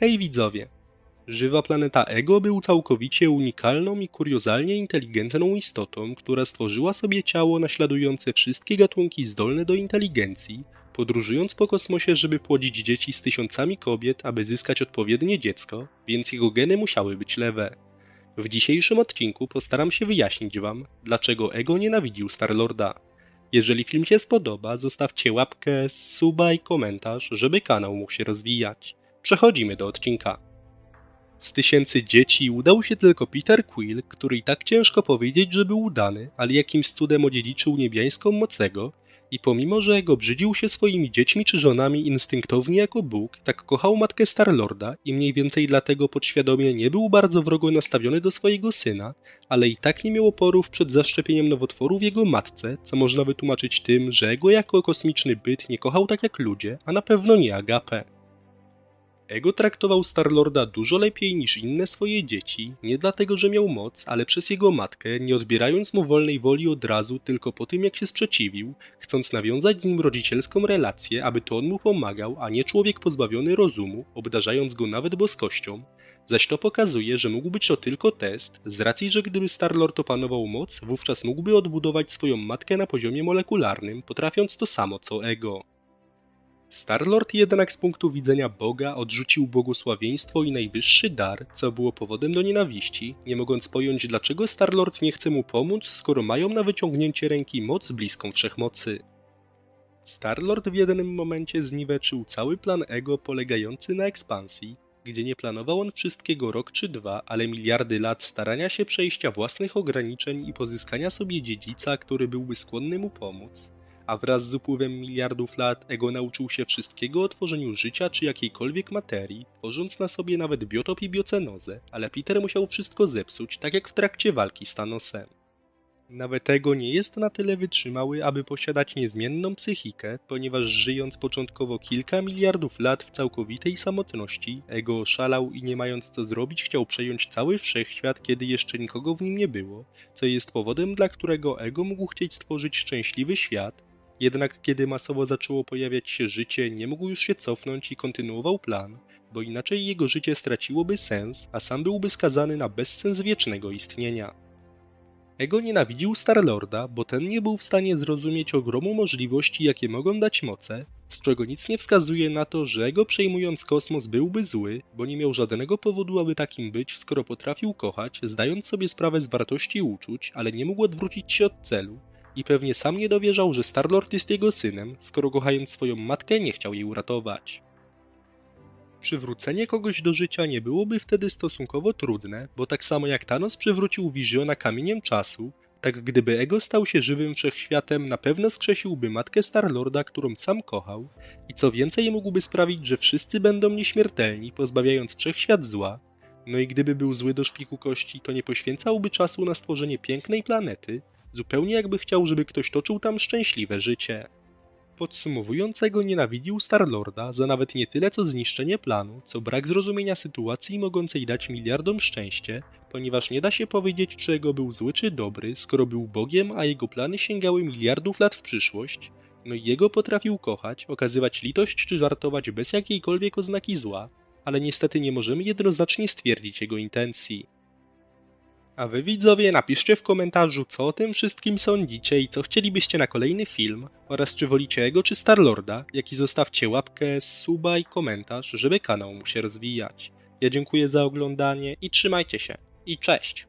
Hej widzowie! Żywa planeta Ego był całkowicie unikalną i kuriozalnie inteligentną istotą, która stworzyła sobie ciało naśladujące wszystkie gatunki zdolne do inteligencji, podróżując po kosmosie, żeby płodzić dzieci z tysiącami kobiet, aby zyskać odpowiednie dziecko, więc jego geny musiały być lewe. W dzisiejszym odcinku postaram się wyjaśnić wam, dlaczego Ego nienawidził Starlorda. Jeżeli film się spodoba, zostawcie łapkę, suba i komentarz, żeby kanał mógł się rozwijać. Przechodzimy do odcinka. Z tysięcy dzieci udał się tylko Peter Quill, który i tak ciężko powiedzieć, że był udany, ale jakimś cudem odziedziczył niebiańską moc Ego i pomimo, że Ego brzydził się swoimi dziećmi czy żonami instynktownie jako Bóg, tak kochał matkę Starlorda i mniej więcej dlatego podświadomie nie był bardzo wrogo nastawiony do swojego syna, ale i tak nie miał oporów przed zaszczepieniem nowotworu w jego matce, co można wytłumaczyć tym, że Ego jako kosmiczny byt nie kochał tak jak ludzie, a na pewno nie Agapę. Ego traktował Starlorda dużo lepiej niż inne swoje dzieci, nie dlatego, że miał moc, ale przez jego matkę, nie odbierając mu wolnej woli od razu tylko po tym, jak się sprzeciwił, chcąc nawiązać z nim rodzicielską relację, aby to on mu pomagał, a nie człowiek pozbawiony rozumu, obdarzając go nawet boskością. Zaś to pokazuje, że mógł być to tylko test, z racji, że gdyby Starlord opanował moc, wówczas mógłby odbudować swoją matkę na poziomie molekularnym, potrafiąc to samo co Ego. Starlord jednak z punktu widzenia Boga odrzucił błogosławieństwo i najwyższy dar, co było powodem do nienawiści, nie mogąc pojąć dlaczego Starlord nie chce mu pomóc, skoro mają na wyciągnięcie ręki moc bliską wszechmocy. Starlord w jednym momencie zniweczył cały plan Ego polegający na ekspansji, gdzie nie planował on wszystkiego rok czy dwa, ale miliardy lat starania się przejścia własnych ograniczeń i pozyskania sobie dziedzica, który byłby skłonny mu pomóc a wraz z upływem miliardów lat Ego nauczył się wszystkiego o tworzeniu życia czy jakiejkolwiek materii, tworząc na sobie nawet biotop i biocenozę, ale Peter musiał wszystko zepsuć, tak jak w trakcie walki z Thanosem. Nawet Ego nie jest na tyle wytrzymały, aby posiadać niezmienną psychikę, ponieważ żyjąc początkowo kilka miliardów lat w całkowitej samotności, Ego oszalał i nie mając co zrobić chciał przejąć cały wszechświat, kiedy jeszcze nikogo w nim nie było, co jest powodem, dla którego Ego mógł chcieć stworzyć szczęśliwy świat, jednak kiedy masowo zaczęło pojawiać się życie, nie mógł już się cofnąć i kontynuował plan, bo inaczej jego życie straciłoby sens, a sam byłby skazany na bezsens wiecznego istnienia. Ego nienawidził Starlorda, bo ten nie był w stanie zrozumieć ogromu możliwości, jakie mogą dać moce, z czego nic nie wskazuje na to, że Ego przejmując kosmos byłby zły, bo nie miał żadnego powodu, aby takim być, skoro potrafił kochać, zdając sobie sprawę z wartości uczuć, ale nie mógł odwrócić się od celu, i pewnie sam nie dowierzał, że Starlord jest jego synem, skoro kochając swoją matkę nie chciał jej uratować. Przywrócenie kogoś do życia nie byłoby wtedy stosunkowo trudne, bo tak samo jak Thanos przywrócił Visiona kamieniem czasu, tak gdyby Ego stał się żywym wszechświatem, na pewno skrzesiłby matkę Starlorda, którą sam kochał, i co więcej mógłby sprawić, że wszyscy będą nieśmiertelni, pozbawiając wszechświat zła, no i gdyby był zły do szpiku kości, to nie poświęcałby czasu na stworzenie pięknej planety, zupełnie jakby chciał, żeby ktoś toczył tam szczęśliwe życie. Podsumowującego nienawidził Starlorda za nawet nie tyle co zniszczenie planu, co brak zrozumienia sytuacji mogącej dać miliardom szczęście, ponieważ nie da się powiedzieć, czy jego był zły czy dobry, skoro był Bogiem, a jego plany sięgały miliardów lat w przyszłość, no i jego potrafił kochać, okazywać litość czy żartować bez jakiejkolwiek oznaki zła, ale niestety nie możemy jednoznacznie stwierdzić jego intencji. A wy widzowie napiszcie w komentarzu co o tym wszystkim sądzicie i co chcielibyście na kolejny film oraz czy wolicie Ego czy Starlorda, jak i zostawcie łapkę, suba i komentarz, żeby kanał mógł się rozwijać. Ja dziękuję za oglądanie i trzymajcie się. I cześć!